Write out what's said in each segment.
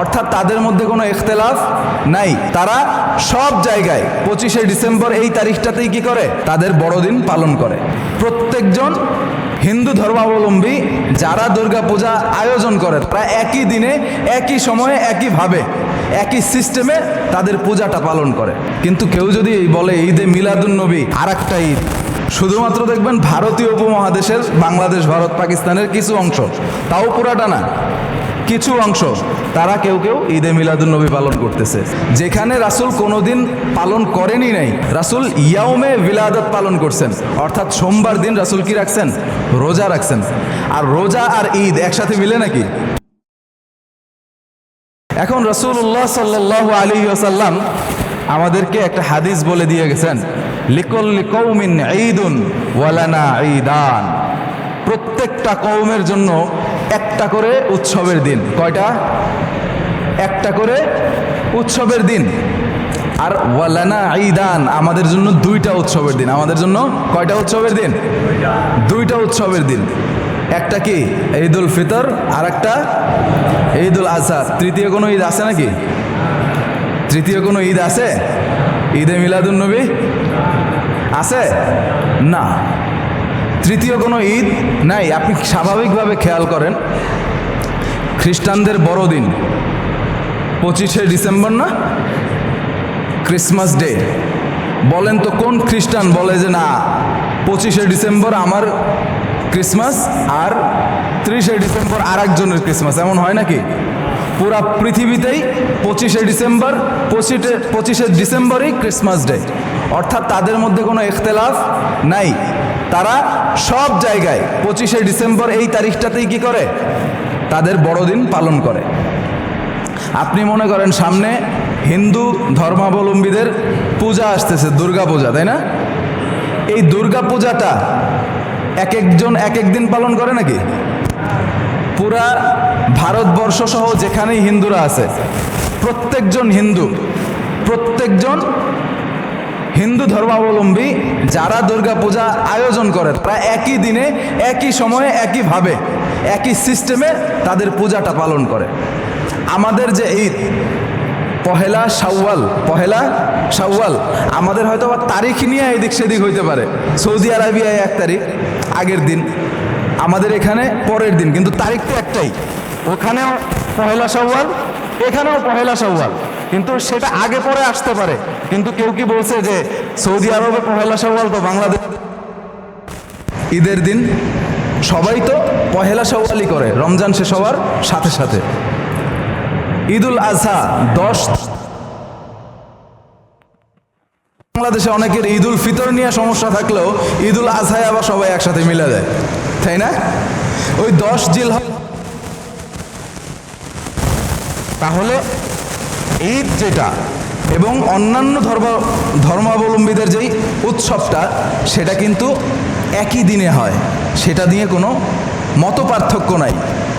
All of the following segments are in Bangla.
অর্থাৎ তাদের মধ্যে কোনো ইখতলাফ নাই। তারা সব জায়গায় পঁচিশে ডিসেম্বর এই তারিখটাতেই কি করে? তাদের বড়দিন পালন করে। প্রত্যেকজন হিন্দু ধর্মাবলম্বী যারা দুর্গাপূজা আয়োজন করে তারা একই দিনে, একই সময়ে, একইভাবে, একই সিস্টেমে তাদের পূজাটা পালন করে। কিন্তু কেউ যদি বলে ঈদে মিলাদুন নবী আর একটা ঈদ। শুধুমাত্র দেখবেন ভারতীয় উপমহাদেশের বাংলাদেশ, ভারত, পাকিস্তানের কিছু অংশ, তাও পুরাটা না। কিছু অংশ তারা কেউ কেউ ঈদে মিলাদুন নবী পালন করতেছে। যেখানে রাসুল কোনোদিন পালন করেনি নাই। রাসুল ইয়াউমে বিলাদত পালন করছেন। অর্থাৎ সোমবার দিন রাসুল কি রাখছেন? রোজা রাখছেন। আর রোজা আর ঈদ একসাথে মিলে নাকি? এখন রসুল্লাহ সাল্লাহ আলী আসাল্লাম আমাদেরকে একটা হাদিস বলে দিয়ে গেছেন। লিকল্লি কৌমিন ঈদুন ওয়ালানা ঈদান। প্রত্যেকটা কৌমের জন্য একটা করে উৎসবের দিন। কয়টা? একটা করে উৎসবের দিন। আর ওয়ালানা ঈদান, আমাদের জন্য দুইটা উৎসবের দিন। আমাদের জন্য কয়টা উৎসবের দিন? দুইটা উৎসবের দিন। একটা কি? ঈদুল ফিতর আর একটা ঈদুল আজহা তৃতীয় কোনো ঈদ আছে নাকি? তৃতীয় কোনো ঈদ আছে? ঈদে মিলাদুন নবী? আছে? না। তৃতীয় কোনো ঈদ নাই, আপনি স্বাভাবিকভাবে খেয়াল করেন, খ্রিস্টানদের বড়দিন, পঁচিশে ডিসেম্বর না? Christmas day. বলেন তো কোন খ্রিস্টান বলে যে না, পঁচিশে ডিসেম্বর আমার ক্রিসমাস আর ত্রিশে ডিসেম্বর আর একজনের ক্রিসমাস, এমন হয় নাকি? পুরা পৃথিবীতেই পঁচিশে ডিসেম্বর, পঁচিশে পঁচিশে ডিসেম্বরই ক্রিসমাস ডে। অর্থাৎ তাদের মধ্যে কোনো ইখতলাফ নাই। তারা সব জায়গায় পঁচিশে ডিসেম্বর এই তারিখটাতেই কি করে? তাদের বড়দিন পালন করে। আপনি মনে করেন সামনে হিন্দু ধর্মাবলম্বীদের পূজা আসতেছে, দুর্গা পূজা, তাই না? এই দুর্গা পূজাটা এক একজন এক এক দিন পালন করে নাকি? পুরা ভারতবর্ষ সহ যেখানেই হিন্দুরা আছে, প্রত্যেকজন হিন্দু, প্রত্যেকজন হিন্দু ধর্মাবলম্বী যারা দুর্গা পূজা আয়োজন করে তারা একই দিনে, একই সময়ে একইভাবে একই সিস্টেমে তাদের পূজাটা পালন করে। আমাদের যে ঈদ, পহেলা শাওয়াল পহেলা শাওয়াল, আমাদের হয়তো আবার তারিখ নিয়ে এদিক সেদিক হইতে পারে। সৌদি আরবিয়ায় এক তারিখ, আগের দিন, আমাদের এখানে পরের দিন, কিন্তু তারিখ তো একটাই। ওখানেও পহেলা শাওয়াল, এখানেও পহেলা শাওয়াল, কিন্তু সেটা আগে পরে আসতে পারে। কিন্তু কেউ কি বলছে যে সৌদি আরবে পহেলা শাওয়াল তো বাংলাদেশ ঈদের দিন? সবাই তো পহেলা শাওয়ালই করে। রমজান শেষ হওয়ার সাথে সাথে। ঈদুল আজহা দশ বাংলাদেশে অনেকের ঈদুল ফিতর নিয়ে সমস্যা থাকলেও ঈদুল আজহায় আবার সবাই একসাথে মিলে দেয়। তাই না? ওই দশ জিল তাহলে ঈদ যেটা এবং অন্যান্য ধর্ম, ধর্মাবলম্বীদের যেই উৎসবটা, সেটা কিন্তু একই দিনে হয়। সেটা নিয়ে কোনো মত পার্থক্য নাই।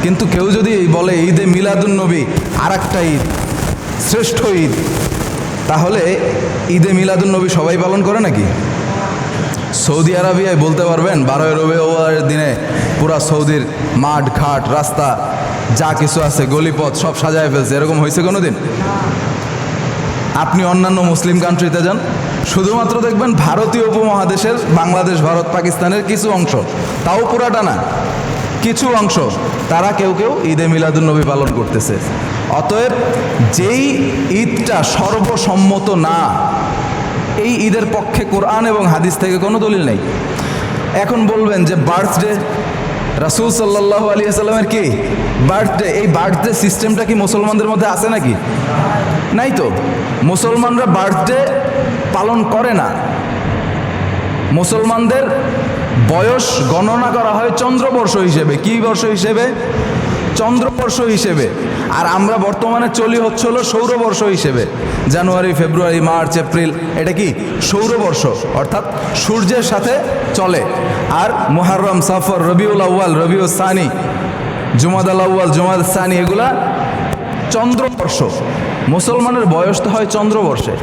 কিন্তু কেউ যদি বলে ঈদে মিলাদুন নবী আর একটা ঈদ, শ্রেষ্ঠ ঈদ, তাহলে ঈদে মিলাদুন নবী সবাই পালন করে নাকি? সৌদি আরবিয়ায় বলতে পারবেন, বারোই রবিবারের দিনে পুরা সৌদির মাঠ, ঘাট, রাস্তা, যা কিছু আছে, গলিপথ সব সাজায় ফেলছে। এরকম হয়েছে কোনো দিন আপনি অন্যান্য মুসলিম কান্ট্রিতে যান। শুধুমাত্র দেখবেন ভারতীয় উপমহাদেশের বাংলাদেশ, ভারত, পাকিস্তানের কিছু অংশ। তাও পুরাটা না। কিছু অংশ তারা কেউ কেউ ঈদে মিলাদুন্নবী পালন করতেছে। অতএব যেই ঈদটা সর্বসম্মত না, এই ঈদের পক্ষে কোরআন এবং হাদিস থেকে কোনো দলিল নেই। এখন বলবেন যে বার্থডে রাসুল সাল্লাহ আলী আসাল্লামের কি বার্থডে, এই বার্থডে সিস্টেমটা কি মুসলমানদের মধ্যে আছে নাকি? নাই তো। মুসলমানরা বার্থডে পালন করে না। মুসলমানদের বয়স গণনা করা হয় চন্দ্রবর্ষ হিসেবে। কি বর্ষ হিসেবে? চন্দ্রবর্ষ হিসেবে। আর আমরা বর্তমানে চলি হচ্ছে হলো সৌরবর্ষ হিসেবে। জানুয়ারি, ফেব্রুয়ারি, মার্চ, এপ্রিল, এটা কি? সৌরবর্ষ, অর্থাৎ সূর্যের সাথে চলে। আর মুহাররম, সাফর, রবিউল আউ্য়াল, রবিউল সানি, জুমাদ আল আউ্য়াল, জুমাদ সানি, এগুলা চন্দ্রবর্ষ। মুসলমানের বয়স তো হয় চন্দ্রবর্ষে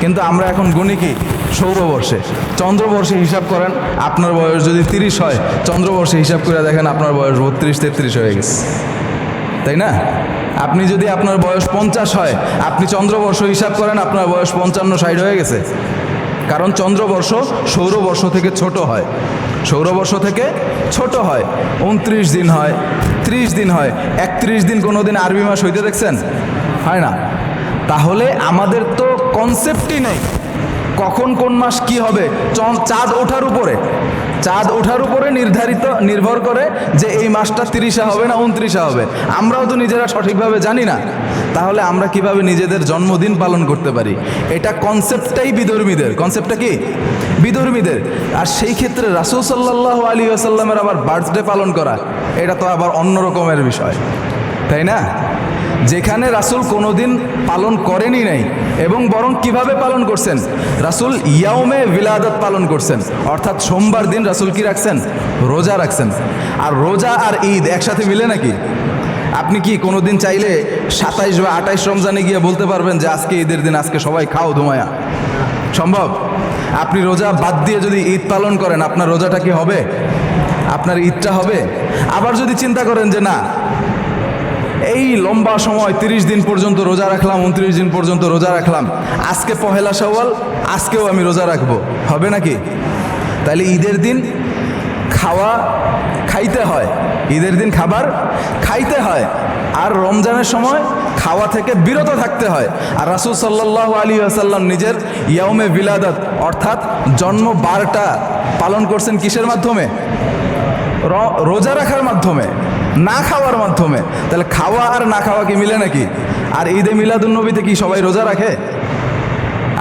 কিন্তু আমরা এখন গুনি কি? সৌরবর্ষে। চন্দ্রবর্ষে হিসাব করেন, আপনার বয়স যদি তিরিশ হয়, চন্দ্রবর্ষে হিসাব করে দেখেন আপনার বয়স বত্রিশ, তেত্রিশ হয়ে গেছে। তাই না? আপনি যদি আপনার বয়স পঞ্চাশ হয়, আপনি চন্দ্রবর্ষ হিসাব করেন, আপনার বয়স পঞ্চান্ন, ষাট হয়ে গেছে। কারণ চন্দ্রবর্ষ সৌরবর্ষ থেকে ছোট হয়। সৌরবর্ষ থেকে ছোট হয়। উনত্রিশ দিন হয়, ত্রিশ দিন হয়, একত্রিশ দিন কোনো দিন আরবি মাস হইতে দেখছেন? হয় না। তাহলে আমাদের তো কনসেপ্টই নেই। কখন কোন মাস কি হবে? চাঁদ ওঠার উপরে। চাঁদ ওঠার উপরে নির্ধারিত, নির্ভর করে যে এই মাসটা তিরিশে হবে না উনত্রিশে হবে। আমরাও তো নিজেরা সঠিকভাবে জানি না। তাহলে আমরা কীভাবে নিজেদের জন্মদিন পালন করতে পারি? এটা কনসেপ্টটাই বিধর্মীদের। কনসেপ্টটা কি? বিধর্মীদের। আর সেই ক্ষেত্রে রাসুল সাল্লাহ আলী আসাল্লামের আবার বার্থডে পালন করা, এটা তো আবার অন্য রকমের বিষয়। তাই না? যেখানে রাসুল কোনোদিন পালন করেনি নাই এবং বরং কীভাবে পালন করছেন? রাসুল ইয়াউমে বিলাদত পালন করছেন। অর্থাৎ সোমবার দিন রাসুল কি রাখছেন? রোজা রাখছেন। আর রোজা আর ঈদ একসাথে মিলে নাকি? আপনি কি কোনোদিন চাইলে সাতাইশ বা আঠাইশ রমজানে গিয়ে বলতে পারবেন যে আজকে ঈদের দিন, আজকে সবাই খাও ধুমায়া? সম্ভব? আপনি রোজা বাদ দিয়ে যদি ঈদ পালন করেন, আপনার রোজাটা কি হবে? আপনার ঈদটা হবে? আবার যদি চিন্তা করেন যে না এই লম্বা সময় তিরিশ দিন পর্যন্ত রোজা রাখলাম, উনত্রিশ দিন পর্যন্ত রোজা রাখলাম। আজকে পহেলা সওয়াল আজকেও আমি রোজা রাখব। হবে নাকি? তাহলে ঈদের দিন খাওয়া খাইতে হয়। ঈদের দিন খাবার খাইতে হয়। আর রমজানের সময় খাওয়া থেকে বিরত থাকতে হয়। আর রাসুল সাল্লাহ আলী আসাল্লাম নিজের ইয়াউমে বিলাদত, অর্থাৎ জন্ম বারটা পালন করছেন কিসের মাধ্যমে? রোজা রাখার মাধ্যমে। না খাওয়ার মাধ্যমে। তাহলে খাওয়া আর না খাওয়া কি মিলে নাকি? আর ঈদে মিলাদুন্নবীতে কি সবাই রোজা রাখে?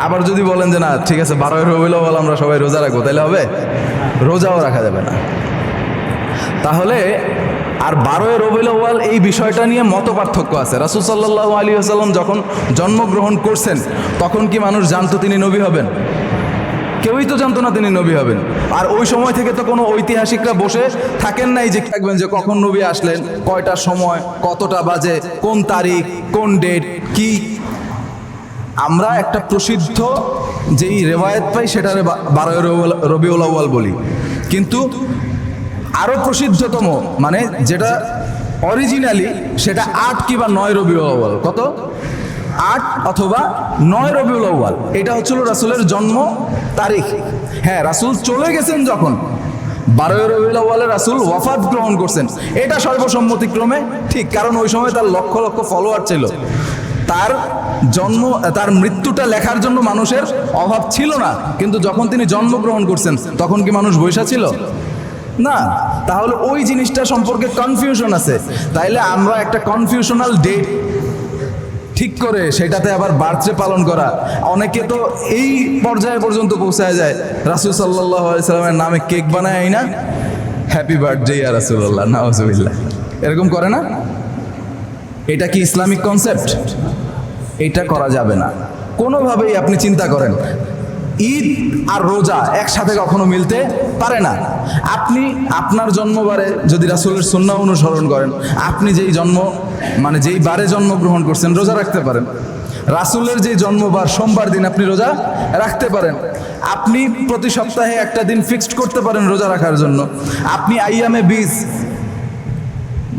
আবার যদি বলেন যে না, ঠিক আছে, বারোই রবিল বল আমরা সবাই রোজা রাখব, তাহলে হবে? রোজাও রাখা যাবে না। তাহলে আর বারোই রবিল ওয়াল এই বিষয়টা নিয়ে মত পার্থক্য আছে। রাসুল সাল্লাহ আলী আসাল্লাম যখন জন্মগ্রহণ করছেন, তখন কি মানুষ জানতো তিনি নবী হবেন? কেউই তো জানতো না তিনি নবী হবেন। আর ওই সময় থেকে তো কোনো ঐতিহাসিকরা বসে থাকেন নাই যে থাকবেন যে কখন নবী আসলেন, কয়টার সময়, কতটা বাজে, কোন তারিখ, কোন ডেট, কি। আমরা একটা প্রসিদ্ধ যেই রেওয়ায়ত পাই সেটারে বারোই রবিউল- আউয়াল বলি। কিন্তু আরও প্রসিদ্ধতম মানে যেটা অরিজিনালি সেটা আট কিংবা নয় রবিউল আউয়াল, কত? আট অথবা নয় রবিউল আউয়াল। এটা হচ্ছিল রাসুলের জন্ম তারিখ। হ্যাঁ রাসুল চলে গেছেন যখন। বারোই রবিউল আউয়ালে রাসুল ওয়াফাত গ্রহণ করছেন। এটা সর্বসম্মতিক্রমে ঠিক, কারণ ওই সময় তার লক্ষ লক্ষ ফলোয়ার ছিল। তার জন্ম, তার মৃত্যুটা লেখার জন্য মানুষের অভাব ছিল না। কিন্তু যখন তিনি জন্মগ্রহণ করছেন, তখন কি মানুষ বৈশা ছিল? না। তাহলে ওই জিনিসটা সম্পর্কে কনফিউশন আছে। তাইলে আমরা একটা কনফিউশনাল ডেট ঠিক করে, সেটাতে আবার বার্থডে পালন করা। অনেকে তো এই পর্যায়ে পর্যন্ত পৌঁছায় যায়। রাসুল সাল্লাহ সাল্লামের নামে কেক বানায় না? হ্যাপি বার্থডে ইয়া রাসুল্লাহ নওয়াজবিল্লাহ এরকম করে না? এটা কি ইসলামিক কনসেপ্ট এটা করা যাবে না। কোনোভাবেই আপনি চিন্তা করেন ঈদ আর রোজা একসাথে কখনো মিলতে পারে না। আপনি আপনার জন্মবারে যদি রাসুলের সুন্না অনুসরণ করেন, আপনি যেই জন্ম মানে যেই বারে জন্মগ্রহণ করছেন, রোজা রাখতে পারেন। রাসুলের যে জন্মবার সোমবার দিন আপনি রোজা রাখতে পারেন। আপনি প্রতি সপ্তাহে একটা দিন ফিক্সড করতে পারেন রোজা রাখার জন্য। আপনি আইয়ামে বীজ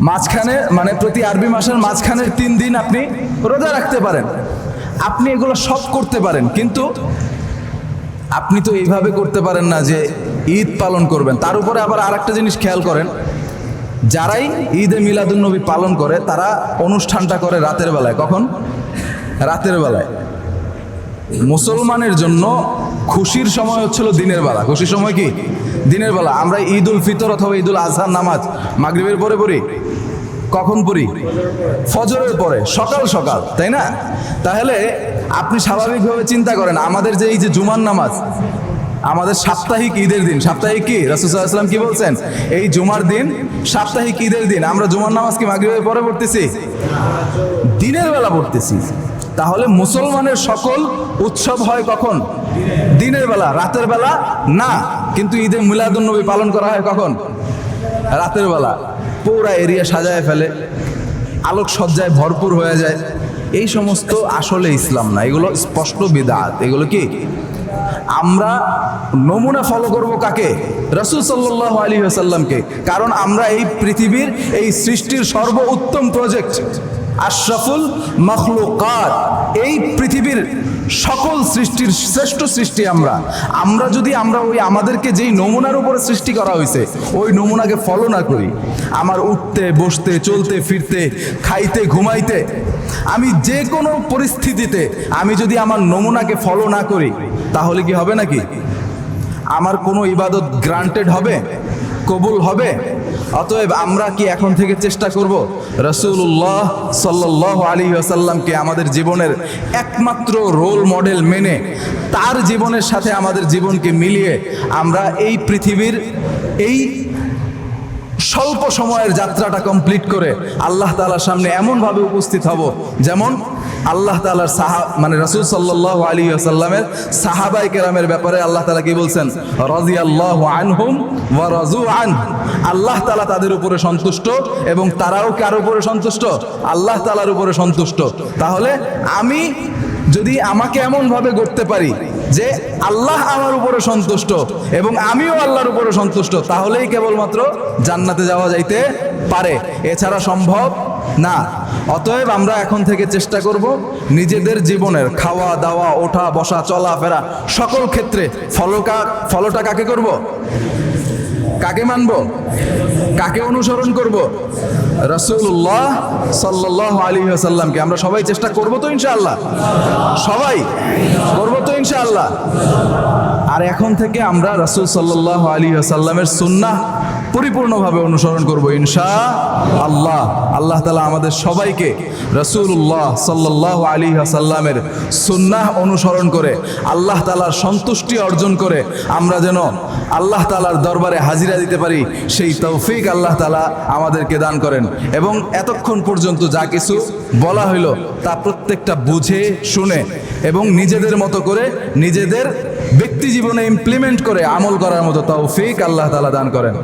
মাঝখানে মানে প্রতি আরবি মাসের মাঝখানের তিন দিন আপনি রোজা রাখতে পারেন। আপনি এগুলো সব করতে পারেন, কিন্তু আপনি তো এইভাবে করতে পারেন না যে ঈদ পালন করবেন। তার উপরে আবার আর একটা জিনিস খেয়াল করেন, যারাই ঈদে মিলাদুন্নবী পালন করে, তারা অনুষ্ঠানটা করে রাতের বেলায়। কখন? রাতের বেলায়। মুসলমানের জন্য খুশির সময় হচ্ছিল দিনের বেলা। খুশির সময় কি? দিনের বেলা। আমরা ঈদ উল ফিতর অথবা ঈদ উল আজহার নামাজ মাগরিবের পরে পড়ি। কখন পড়ি? ফজরের পরে। সকাল সকাল, তাই না? তাহলে আপনি স্বাভাবিকভাবে চিন্তা করেন, আমাদের যে এই যে জুমার নামাজ, আমাদের সাপ্তাহিক ঈদের দিন, সাপ্তাহিক কি? রাসুসাল্লাম কি বলছেন? এই জুমার দিন, সাপ্তাহিক ঈদের দিন, আমরা জুমার নামাজ কি মাগরিবের পরে পড়তেছি? দিনের বেলা পড়তেছি। তাহলে মুসলমানের সকল উৎসব হয় কখন? দিনের বেলা, রাতের বেলা? না, কিন্তু ঈদে মিলাদুন্নবী পালন করা হয় কখন? রাতের বেলা। পুরা এরিয়া সাজায় ফেলে আলোক সজ্জায় ভরপুর হয়ে যায়। এই সমস্ত আসলে ইসলাম না, এগুলো স্পষ্ট বিদাত। এগুলো কি? আমরা নমুনা ফলো করব কাকে? রসুল সাল্লাহ আলী আসাল্লামকে কারণ আমরা এই পৃথিবীর এই সৃষ্টির সর্ব উত্তম প্রজেক্ট আশরাফুল মখলুকাত। এই পৃথিবীর সকল সৃষ্টির শ্রেষ্ঠ সৃষ্টি আমরা। আমরা যদি আমরা ওই আমাদেরকে যেই নমুনার উপরে সৃষ্টি করা হয়েছে ওই নমুনাকে ফলো না করি। আমার উঠতে, বসতে, চলতে, ফিরতে, খাইতে, ঘুমাইতে, আমি যে কোনো পরিস্থিতিতে আমি যদি আমার নমুনাকে ফলো না করি, তাহলে কি হবে নাকি? আমার কোনো ইবাদত গ্রান্টেড হবে? কবুল হবে? অতএব আমরা কি এখন থেকে চেষ্টা করব? রসুল্লাহ সাল্লাহ আলী আসাল্লামকে আমাদের জীবনের একমাত্র রোল মডেল মেনে তার জীবনের সাথে আমাদের জীবনকে মিলিয়ে আমরা এই পৃথিবীর এই স্বল্প সময়ের যাত্রাটা কমপ্লিট করে আল্লাহ তালার সামনে এমনভাবে উপস্থিত হব, যেমন আল্লাহ তালার সাহা মানে রসুল সাল্লাহ আলী আসাল্লামের সাহাবাই কেরামের ব্যাপারে আল্লাহ তালা কি বলছেন? রাজি আল্লাহ আনহুম ওয়া রাজু আন আল্লাহ তালা তাদের উপরে সন্তুষ্ট এবং তারাও কার উপরে সন্তুষ্ট? আল্লাহ তালার উপরে সন্তুষ্ট। তাহলে আমি যদি আমাকে এমনভাবে গড়তে পারি যে আল্লাহ আমার উপরে সন্তুষ্ট এবং আমিও আল্লাহর উপরে সন্তুষ্ট, তাহলেই কেবলমাত্র জান্নাতে যাওয়া যাইতে পারে। এছাড়া সম্ভব না, অতএব আমরা এখন থেকে চেষ্টা করব নিজেদের জীবনের খাওয়া, দাওয়া, ওঠা, বসা, চলাফেরা সকল ক্ষেত্রে। ফলকা ফলোটা কাকে করব? কাকে মানব? কাকে অনুসরণ করব? রসুল্লাহ সাল্লাহ আলী আসাল্লামকে আমরা সবাই চেষ্টা করব তো ইনশাআল্লাহ? সবাই? করব তো ইনশাআল্লাহ? আর এখন থেকে আমরা রসুল সাল্লাহ আলী আসাল্লামের সুন্নাহ পরিপূর্ণভাবে অনুসরণ করব, ইনশা আল্লাহ। আল্লাহ তালা আমাদের সবাইকে রসুল্লাহ সাল্লাহ আলী আসাল্লামের সুন্নাহ অনুসরণ করে, আল্লাহ তালার সন্তুষ্টি অর্জন করে, আমরা যেন আল্লাহ তালার দরবারে হাজিরা দিতে পারি, সেই তৌফিক আল্লাহ তালা আমাদেরকে দান করেন। এবং এতক্ষণ পর্যন্ত যা কিছু বলা হইল তা প্রত্যেকটা বুঝে, শুনে এবং নিজেদের মতো করে নিজেদের ব্যক্তি জীবনে ইমপ্লিমেন্ট করে আমল করার মতো তৌফিক আল্লাহ তালা দান করেন।